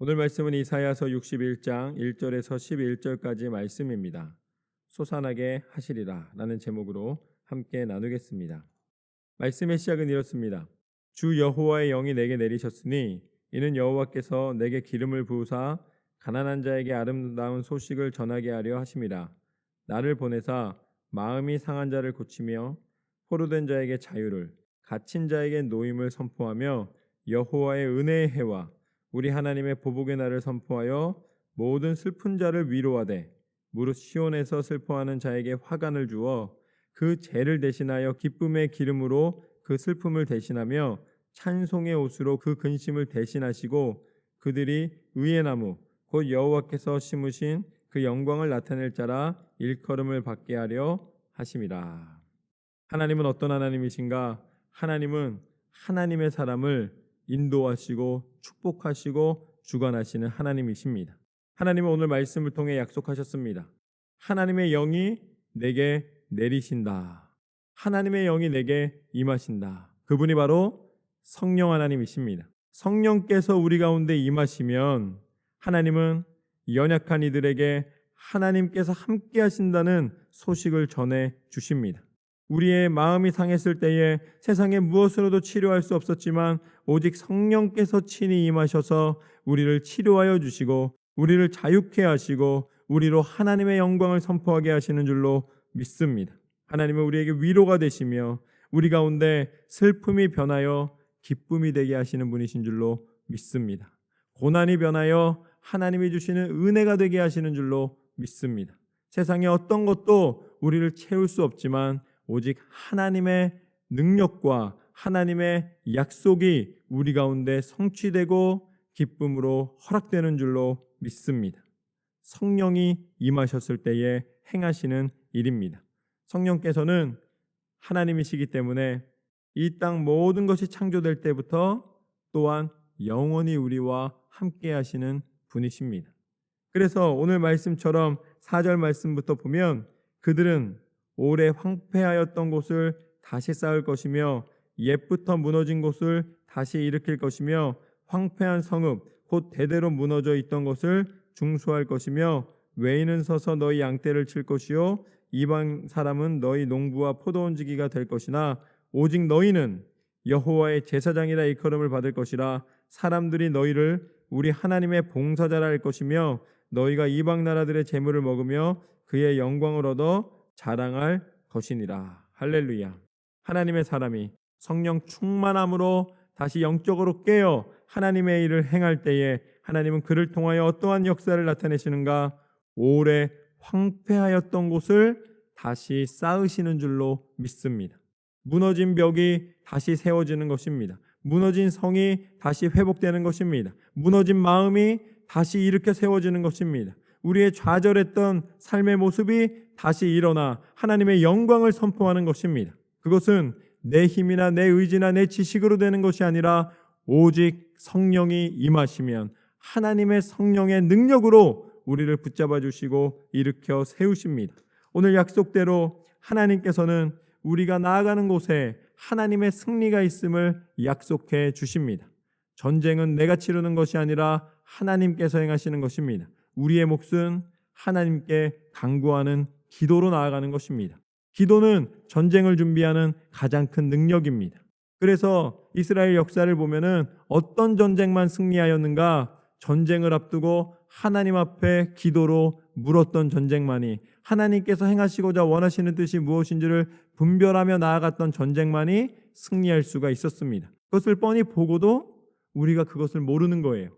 오늘 말씀은 이사야서 61장 1절에서 11절까지 말씀입니다. 솟아나게 하시리라 라는 제목으로 함께 나누겠습니다. 말씀의 시작은 이렇습니다. 주 여호와의 영이 내게 내리셨으니 이는 여호와께서 내게 기름을 부으사 가난한 자에게 아름다운 소식을 전하게 하려 하심이라. 나를 보내사 마음이 상한 자를 고치며 포로된 자에게 자유를 갇힌 자에게 노임을 선포하며 여호와의 은혜의 해와 우리 하나님의 보복의 날을 선포하여 모든 슬픈 자를 위로하되 무릇 시온에서 슬퍼하는 자에게 화관을 주어 그 죄를 대신하여 기쁨의 기름으로 그 슬픔을 대신하며 찬송의 옷으로 그 근심을 대신하시고 그들이 의의 나무 곧 여호와께서 심으신 그 영광을 나타낼 자라 일컬음을 받게 하려 하심이라. 하나님은 어떤 하나님이신가? 하나님은 하나님의 사람을 인도하시고 축복하시고 주관하시는 하나님이십니다. 하나님은 오늘 말씀을 통해 약속하셨습니다. 하나님의 영이 내게 내리신다. 하나님의 영이 내게 임하신다. 그분이 바로 성령 하나님이십니다. 성령께서 우리 가운데 임하시면 하나님은 연약한 이들에게 하나님께서 함께 하신다는 소식을 전해 주십니다. 우리의 마음이 상했을 때에 세상의 무엇으로도 치료할 수 없었지만 오직 성령께서 친히 임하셔서 우리를 치료하여 주시고 우리를 자유케 하시고 우리로 하나님의 영광을 선포하게 하시는 줄로 믿습니다. 하나님은 우리에게 위로가 되시며 우리 가운데 슬픔이 변하여 기쁨이 되게 하시는 분이신 줄로 믿습니다. 고난이 변하여 하나님이 주시는 은혜가 되게 하시는 줄로 믿습니다. 세상의 어떤 것도 우리를 채울 수 없지만 오직 하나님의 능력과 하나님의 약속이 우리 가운데 성취되고 기쁨으로 허락되는 줄로 믿습니다. 성령이 임하셨을 때에 행하시는 일입니다. 성령께서는 하나님이시기 때문에 이 땅 모든 것이 창조될 때부터 또한 영원히 우리와 함께 하시는 분이십니다. 그래서 오늘 말씀처럼 4절 말씀부터 보면 그들은 오래 황폐하였던 곳을 다시 쌓을 것이며 옛부터 무너진 곳을 다시 일으킬 것이며 황폐한 성읍 곧 대대로 무너져 있던 것을 중수할 것이며 외인은 서서 너희 양떼를 칠 것이요 이방 사람은 너희 농부와 포도원지기가 될 것이나 오직 너희는 여호와의 제사장이라 일컬음을 받을 것이라 사람들이 너희를 우리 하나님의 봉사자라 할 것이며 너희가 이방 나라들의 재물을 먹으며 그의 영광을 얻어 자랑할 것이니라. 할렐루야. 하나님의 사람이 성령 충만함으로 다시 영적으로 깨어 하나님의 일을 행할 때에 하나님은 그를 통하여 어떠한 역사를 나타내시는가? 오래 황폐하였던 곳을 다시 쌓으시는 줄로 믿습니다. 무너진 벽이 다시 세워지는 것입니다. 무너진 성이 다시 회복되는 것입니다. 무너진 마음이 다시 일으켜 세워지는 것입니다. 우리의 좌절했던 삶의 모습이 다시 일어나 하나님의 영광을 선포하는 것입니다. 그것은 내 힘이나 내 의지나 내 지식으로 되는 것이 아니라 오직 성령이 임하시면 하나님의 성령의 능력으로 우리를 붙잡아 주시고 일으켜 세우십니다. 오늘 약속대로 하나님께서는 우리가 나아가는 곳에 하나님의 승리가 있음을 약속해 주십니다. 전쟁은 내가 치르는 것이 아니라 하나님께서 행하시는 것입니다. 우리의 몫은 하나님께 강구하는 기도로 나아가는 것입니다. 기도는 전쟁을 준비하는 가장 큰 능력입니다. 그래서 이스라엘 역사를 보면은 어떤 전쟁만 승리하였는가 전쟁을 앞두고 하나님 앞에 기도로 물었던 전쟁만이 하나님께서 행하시고자 원하시는 뜻이 무엇인지를 분별하며 나아갔던 전쟁만이 승리할 수가 있었습니다. 그것을 뻔히 보고도 우리가 그것을 모르는 거예요.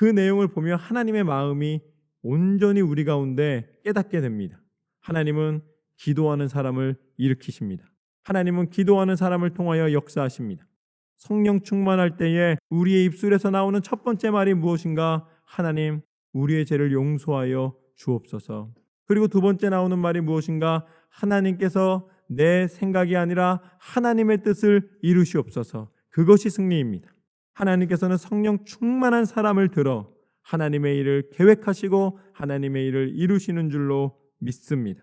그 내용을 보면 하나님의 마음이 온전히 우리 가운데 깨닫게 됩니다. 하나님은 기도하는 사람을 일으키십니다. 하나님은 기도하는 사람을 통하여 역사하십니다. 성령 충만할 때에 우리의 입술에서 나오는 첫 번째 말이 무엇인가? 하나님, 우리의 죄를 용서하여 주옵소서. 그리고 두 번째 나오는 말이 무엇인가? 하나님께서 내 생각이 아니라 하나님의 뜻을 이루시옵소서. 그것이 승리입니다. 하나님께서는 성령 충만한 사람을 들어 하나님의 일을 계획하시고 하나님의 일을 이루시는 줄로 믿습니다.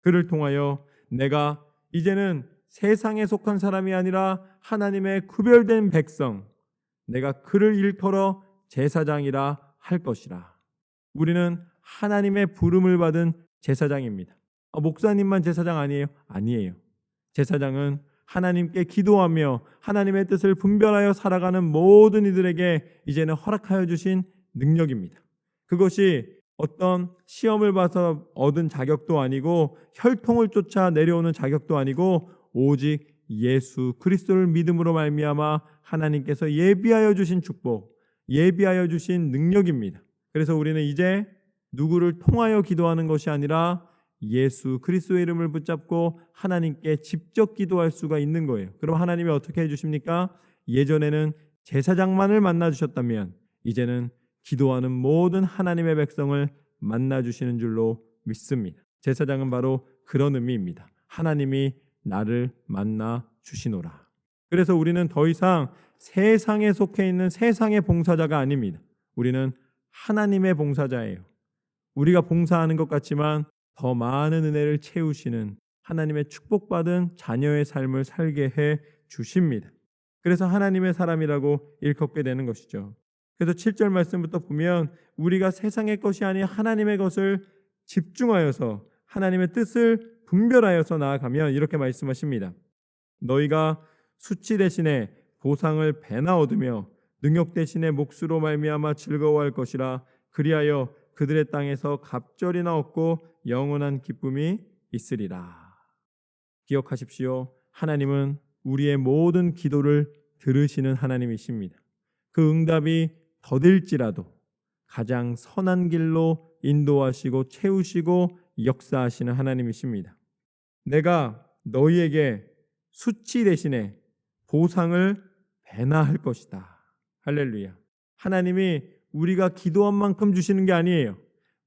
그를 통하여 내가 이제는 세상에 속한 사람이 아니라 하나님의 구별된 백성, 내가 그를 일컬어 제사장이라 할 것이라. 우리는 하나님의 부름을 받은 제사장입니다. 아, 목사님만 제사장 아니에요? 아니에요. 제사장은 하나님께 기도하며 하나님의 뜻을 분별하여 살아가는 모든 이들에게 이제는 허락하여 주신 능력입니다. 그것이 어떤 시험을 봐서 얻은 자격도 아니고 혈통을 쫓아 내려오는 자격도 아니고 오직 예수 그리스도를 믿음으로 말미암아 하나님께서 예비하여 주신 축복, 예비하여 주신 능력입니다. 그래서 우리는 이제 누구를 통하여 기도하는 것이 아니라 예수 그리스도의 이름을 붙잡고 하나님께 직접 기도할 수가 있는 거예요. 그럼 하나님이 어떻게 해 주십니까? 예전에는 제사장만을 만나 주셨다면 이제는 기도하는 모든 하나님의 백성을 만나 주시는 줄로 믿습니다. 제사장은 바로 그런 의미입니다. 하나님이 나를 만나 주시노라. 그래서 우리는 더 이상 세상에 속해 있는 세상의 봉사자가 아닙니다. 우리는 하나님의 봉사자예요. 우리가 봉사하는 것 같지만 더 많은 은혜를 채우시는 하나님의 축복받은 자녀의 삶을 살게 해 주십니다. 그래서 하나님의 사람이라고 일컫게 되는 것이죠. 그래서 7절 말씀부터 보면 우리가 세상의 것이 아닌 하나님의 것을 집중하여서 하나님의 뜻을 분별하여서 나아가면 이렇게 말씀하십니다. 너희가 수치 대신에 보상을 배나 얻으며 능력 대신에 몫으로 말미암아 즐거워할 것이라 그리하여 그들의 땅에서 갑절이나 얻고 영원한 기쁨이 있으리라. 기억하십시오. 하나님은 우리의 모든 기도를 들으시는 하나님이십니다. 그 응답이 더딜지라도 가장 선한 길로 인도하시고 채우시고 역사하시는 하나님이십니다. 내가 너희에게 수치 대신에 보상을 배나 할 것이다. 할렐루야. 하나님이 우리가 기도한 만큼 주시는 게 아니에요.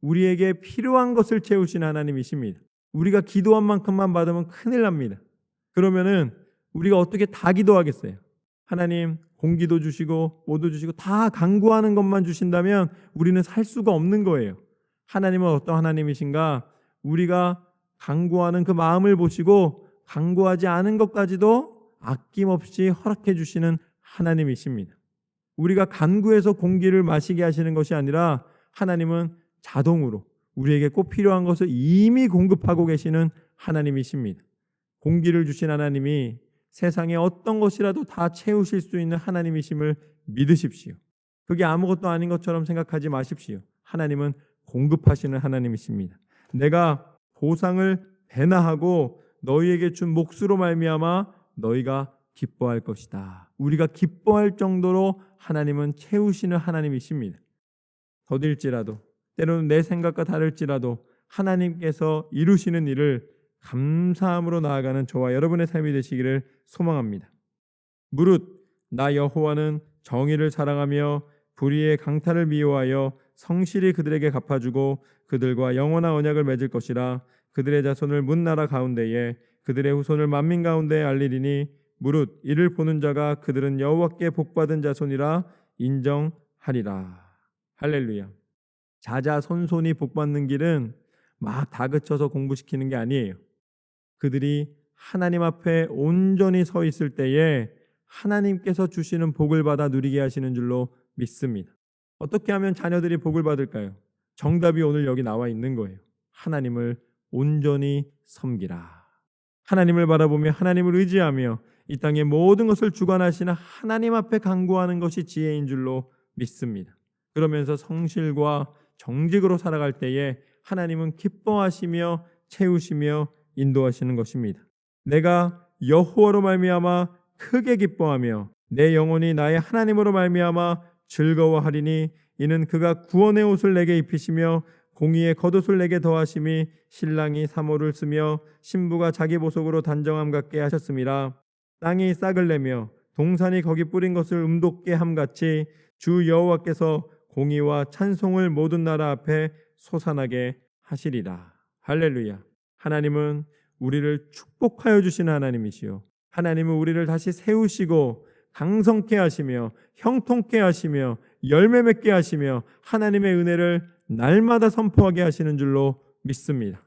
우리에게 필요한 것을 채우신 하나님이십니다. 우리가 기도한 만큼만 받으면 큰일 납니다. 그러면은 우리가 어떻게 다 기도하겠어요? 하나님 공기도 주시고 뭐도 주시고 다 강구하는 것만 주신다면 우리는 살 수가 없는 거예요. 하나님은 어떤 하나님이신가? 우리가 강구하는 그 마음을 보시고 강구하지 않은 것까지도 아낌없이 허락해 주시는 하나님이십니다. 우리가 간구해서 공기를 마시게 하시는 것이 아니라 하나님은 자동으로 우리에게 꼭 필요한 것을 이미 공급하고 계시는 하나님이십니다. 공기를 주신 하나님이 세상에 어떤 것이라도 다 채우실 수 있는 하나님이심을 믿으십시오. 그게 아무것도 아닌 것처럼 생각하지 마십시오. 하나님은 공급하시는 하나님이십니다. 내가 보상을 배나하고 너희에게 준 몫으로 말미암아 너희가 기뻐할 것이다. 우리가 기뻐할 정도로 하나님은 채우시는 하나님이십니다. 더딜지라도 때로는 내 생각과 다를지라도 하나님께서 이루시는 일을 감사함으로 나아가는 저와 여러분의 삶이 되시기를 소망합니다. 무릇 나 여호와는 정의를 사랑하며 불의의 강탈을 미워하여 성실히 그들에게 갚아주고 그들과 영원한 언약을 맺을 것이라 그들의 자손을 문나라 가운데에 그들의 후손을 만민 가운데에 알리리니 무릇 이를 보는 자가 그들은 여호와께 복받은 자손이라 인정하리라. 할렐루야. 자자손손이 복받는 길은 막 다그쳐서 공부시키는 게 아니에요. 그들이 하나님 앞에 온전히 서 있을 때에 하나님께서 주시는 복을 받아 누리게 하시는 줄로 믿습니다. 어떻게 하면 자녀들이 복을 받을까요? 정답이 오늘 여기 나와 있는 거예요. 하나님을 온전히 섬기라. 하나님을 바라보며 하나님을 의지하며 이 땅의 모든 것을 주관하시는 하나님 앞에 간구하는 것이 지혜인 줄로 믿습니다. 그러면서 성실과 정직으로 살아갈 때에 하나님은 기뻐하시며 채우시며 인도하시는 것입니다. 내가 여호와로 말미암아 크게 기뻐하며 내 영혼이 나의 하나님으로 말미암아 즐거워하리니 이는 그가 구원의 옷을 내게 입히시며 공의의 겉옷을 내게 더하심이 신랑이 사모를 쓰며 신부가 자기 보석으로 단정함 같게 하셨음이라 땅이 싹을 내며 동산이 거기 뿌린 것을 음돋게 함같이 주 여호와께서 공의와 찬송을 모든 나라 앞에 솟아나게 하시리라 할렐루야 하나님은 우리를 축복하여 주시는 하나님이시요 하나님은 우리를 다시 세우시고 강성케 하시며 형통케 하시며 열매 맺게 하시며 하나님의 은혜를 날마다 선포하게 하시는 줄로 믿습니다.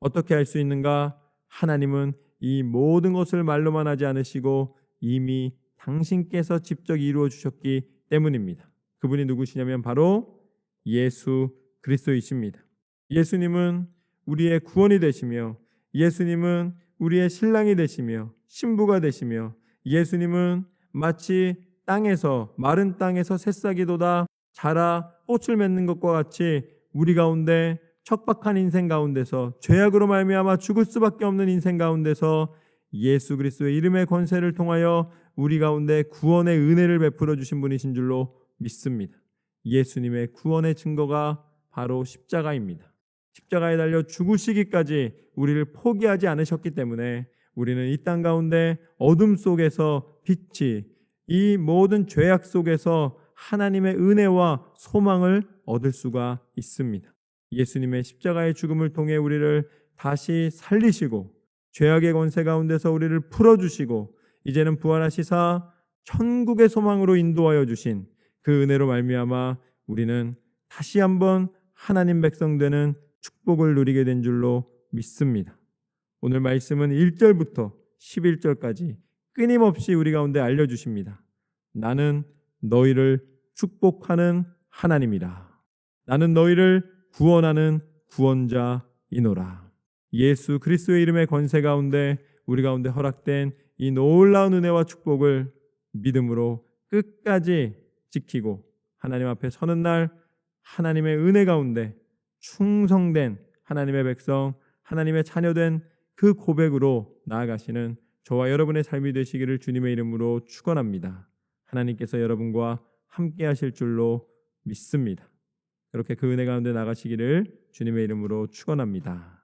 어떻게 할 수 있는가? 하나님은 이 모든 것을 말로만 하지 않으시고 이미 당신께서 직접 이루어 주셨기 때문입니다. 그분이 누구시냐면 바로 예수 그리스도이십니다. 예수님은 우리의 구원이 되시며 예수님은 우리의 신랑이 되시며 신부가 되시며 예수님은 마치 땅에서 마른 땅에서 새싹이 돋아 자라 꽃을 맺는 것과 같이 우리 가운데 척박한 인생 가운데서 죄악으로 말미암아 죽을 수밖에 없는 인생 가운데서 예수 그리스도의 이름의 권세를 통하여 우리 가운데 구원의 은혜를 베풀어 주신 분이신 줄로 믿습니다. 예수님의 구원의 증거가 바로 십자가입니다. 십자가에 달려 죽으시기까지 우리를 포기하지 않으셨기 때문에 우리는 이 땅 가운데 어둠 속에서 빛이 이 모든 죄악 속에서 하나님의 은혜와 소망을 얻을 수가 있습니다. 예수님의 십자가의 죽음을 통해 우리를 다시 살리시고 죄악의 권세 가운데서 우리를 풀어주시고 이제는 부활하시사 천국의 소망으로 인도하여 주신 그 은혜로 말미암아 우리는 다시 한번 하나님 백성 되는 축복을 누리게 된 줄로 믿습니다. 오늘 말씀은 1절부터 11절까지 끊임없이 우리 가운데 알려주십니다. 나는 너희를 축복하는 하나님이라. 나는 너희를 구원하는 구원자이노라. 예수 그리스도의 이름의 권세 가운데 우리 가운데 허락된 이 놀라운 은혜와 축복을 믿음으로 끝까지 지키고 하나님 앞에 서는 날 하나님의 은혜 가운데 충성된 하나님의 백성, 하나님의 자녀된 그 고백으로 나아가시는 저와 여러분의 삶이 되시기를 주님의 이름으로 축원합니다. 하나님께서 여러분과 함께 하실 줄로 믿습니다. 그렇게 그 은혜 가운데 나가시기를 주님의 이름으로 축원합니다.